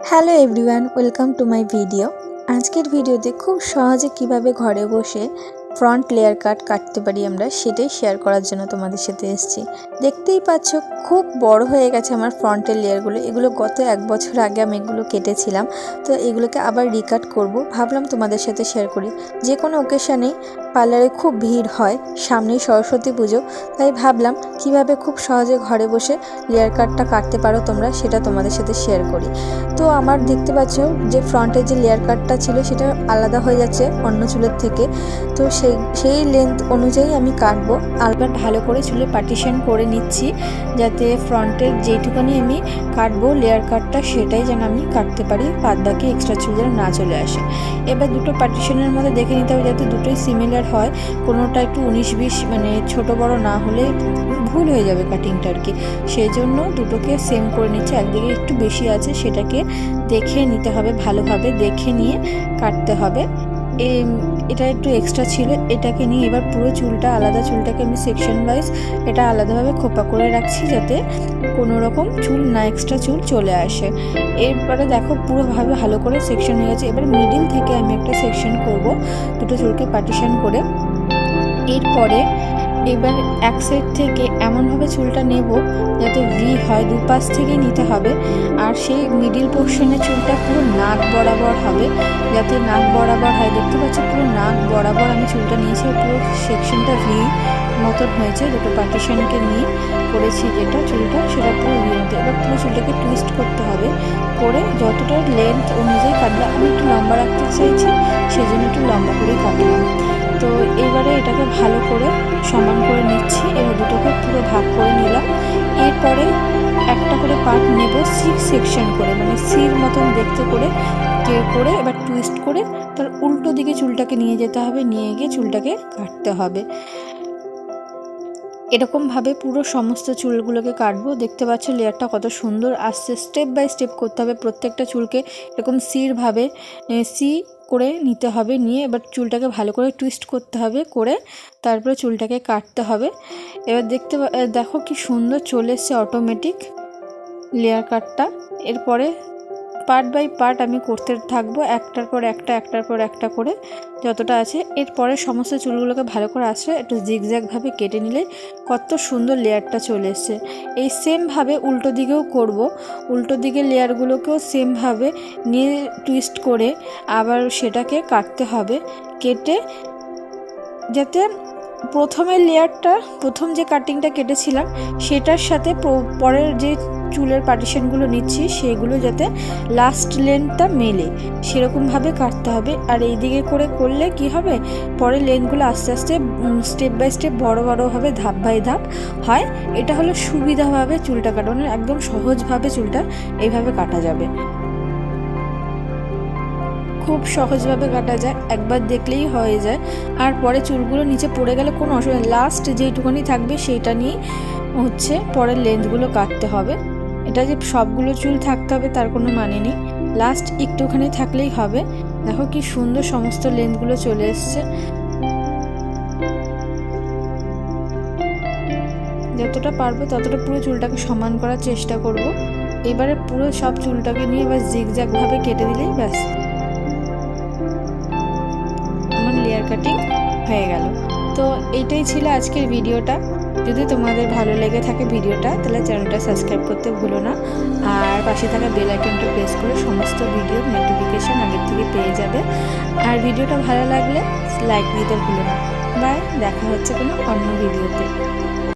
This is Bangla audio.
Hello everyone welcome to my video আজকের ভিডিওতে খুব সহজে কীভাবে ঘরে বসে ফ্রন্ট লেয়ার কাট কাটতে পারি আমরা, সেটাই শেয়ার করার জন্য তোমাদের সাথে এসেছি। দেখতেই পাচ্ছ, খুব বড় হয়ে গেছে আমার ফ্রন্টের লেয়ারগুলো। এগুলো গত এক বছর আগে আমি এগুলো কেটেছিলাম। তো এগুলোকে আবার রিকাট করব। ভাবলাম তোমাদের সাথে শেয়ার করি। যে কোনো ওকেশানেই পার্লারে খুব ভিড় হয়, সামনেই সরস্বতী পুজো, তাই ভাবলাম কীভাবে খুব সহজে ঘরে বসে লেয়ার কাটটা কাটতে পারো তোমরা, সেটা তোমাদের সাথে শেয়ার করি। তো আমার দেখতে পাচ্ছ যে ফ্রন্টের যে লেয়ার কাটটা ছিল, সেটা আলাদা হয়ে যাচ্ছে অন্য চুলের থেকে। তো সেই সেই লেন্থ অনুযায়ী আমি কাটবো। আলবার ভালো করে চুলে পার্টিশন করে নিচ্ছি, যাতে ফ্রন্টের যেইটুকানি আমি কাটবো লেয়ার কাটটা সেটাই যেন আমি কাটতে পারি, বাদ এক্সট্রা চুল যেন না চলে আসে। এবার দুটো পার্টিশনের মধ্যে দেখে নিতে হবে যাতে দুটোই সিমিলার হয়। কোনোটা একটু উনিশ বিশ মানে ছোট বড় না হলে ভুল হয়ে যাবে কাটিংটা আর কি সেই জন্য দুটোকে সেম করে নিচ্ছে। একদিকে একটু বেশি আছে, সেটাকে দেখে নিতে হবে, ভালোভাবে দেখে নিয়ে কাটতে হবে। এটা একটু এক্সট্রা ছিল, এটাকে নিয়ে এবার পুরো চুলটা আলাদা চুলটাকে আমি সেকশন ওয়াইজ এটা আলাদাভাবে খোপা করে রাখছি যাতে কোনো রকম চুল না এক্সট্রা চুল চলে আসে। এরপরে দেখো পুরোভাবে ভালো করে সেকশন হয়ে গেছে। এবার মিডিল থেকে আমি একটা সেকশন করব, দুটো চুলকে পার্টিশন করে। এরপরে এবার এক সাইড থেকে এমনভাবে চুলটা নেব যাতে ভি হয়, দুপাশ থেকেই নিতে হবে। আর সেই মিডিল পোর্শনের চুলটা পুরো নাক বরাবর হবে। যাতে নাক বরাবর হয়, দেখতে পাচ্ছি পুরো নাক বরাবর আমি চুলটা নিয়েছি। পুরো সেকশনটা ভি মতন হয়েছে, দুটো পার্টিশনকে নিয়ে করেছি যেটা চুলটা, সেটা পুরো ভি মতো এবার পুরো চুলটাকে টুইস্ট করতে হবে। করে যতটা লেন্থ অনুযায়ী কাটলে আমি একটু লম্বা রাখতে চাইছি সেই জন্য একটু লম্বা করেই কাটলাম। তো এবারে এটাকে ভালো করে সমান করে নিচ্ছি, এবার দুটোকে পুরো ভাগ করে নিলাম। এরপরে একটা করে পার্ট নেব সিক্স সেকশন করে মানে সির মতন দেখতে করে কে করে, এবার টুইস্ট করে, তার উল্টো দিকে চুলটাকে নিয়ে যেতে হবে, নিয়ে গিয়ে চুলটাকে কাটতে হবে। এরকমভাবে পুরো সমস্ত চুলগুলোকে কাটবো। দেখতে পাচ্ছ লেয়ারটা কত সুন্দর আসছে। স্টেপ বাই স্টেপ করতে হবে। প্রত্যেকটা চুলকে এরকম সিরভাবে সি করে নিতে হবে নিয়ে। এবার চুলটাকে ভালো করে টুইস্ট করতে হবে করে তারপরে চুলটাকে কাটতে হবে। এবার দেখতে দেখো কি সুন্দর চলে এসছে অটোমেটিক লেয়ার কাটটা। এরপরে পার্ট বাই পার্ট আমি করতে থাকব, একটার পর একটা, একটার পর একটা করে যতটা আছে। এরপরে সমস্ত চুলগুলোকে ভালো করে আসে একটু জিগজ্যাগভাবে কেটে নিলে কত সুন্দর লেয়ারটা চলে এসছে। এই সেমভাবে উল্টো দিকেও করব, উল্টো দিকের লেয়ারগুলোকেও সেমভাবে নিয়ে টুইস্ট করে আবার সেটাকে কাটতে হবে, কেটে যাতে প্রথমের লেয়ারটা, প্রথম যে কাটিংটা কেটেছিলাম, সেটার সাথে পরের যে চুলের পার্টিশনগুলো নিচ্ছি, সেগুলো যাতে লাস্ট লেন্থটা মেলে। সেরকমভাবে কাটতে হবে। আর এই দিকে করে করলে কি হবে? পরে লেন্থগুলো আস্তে আস্তে স্টেপ বাই স্টেপ বড় বড় ধাপ বাই ধাপ হয়। এটা হলো সুবিধাভাবে চুলটা কাটানো, একদম সহজভাবে চুলটা এইভাবে কাটা যাবে। খুব সহজভাবে কাটা যায়, একবার দেখলেই হয়ে যায়। আর পরে চুলগুলো নিচে পড়ে গেলে কোনো অসুবিধা লাস্ট যেইটুকুনি থাকবে সেইটা নিয়ে হচ্ছে পরের লেন্থগুলো কাটতে হবে। এটা যে সবগুলো চুল থাকতে হবে তার কোনো মানে নেই। লাস্ট একটুখানি থাকলেই হবে। দেখো কি সুন্দর সমস্ত লেন্থগুলো চলে এসছে। যতটা পারব ততটা পুরো চুলটাকে সমান করার চেষ্টা করব। এবারে পুরো সব চুলটাকে নিয়ে এবার জিগজ্যাগভাবে কেটে দিলেই ব্যাস। লেয়ার কাটিং হয়ে গেল। তো এটাই ছিল আজকের ভিডিওটা। যদি তোমাদের ভালো লেগে থাকে ভিডিওটা, তাহলে চ্যানেলটা সাবস্ক্রাইব করতে ভুলো না। আর পাশে থাকা বেল আইকনটা প্রেস করে সমস্ত ভিডিওর নোটিফিকেশান আগের থেকে পেয়ে যাবে। আর ভিডিওটা ভালো লাগলে লাইক দিতে ভুলো না। বাই দেখা হচ্ছে কোনো অন্য ভিডিওতে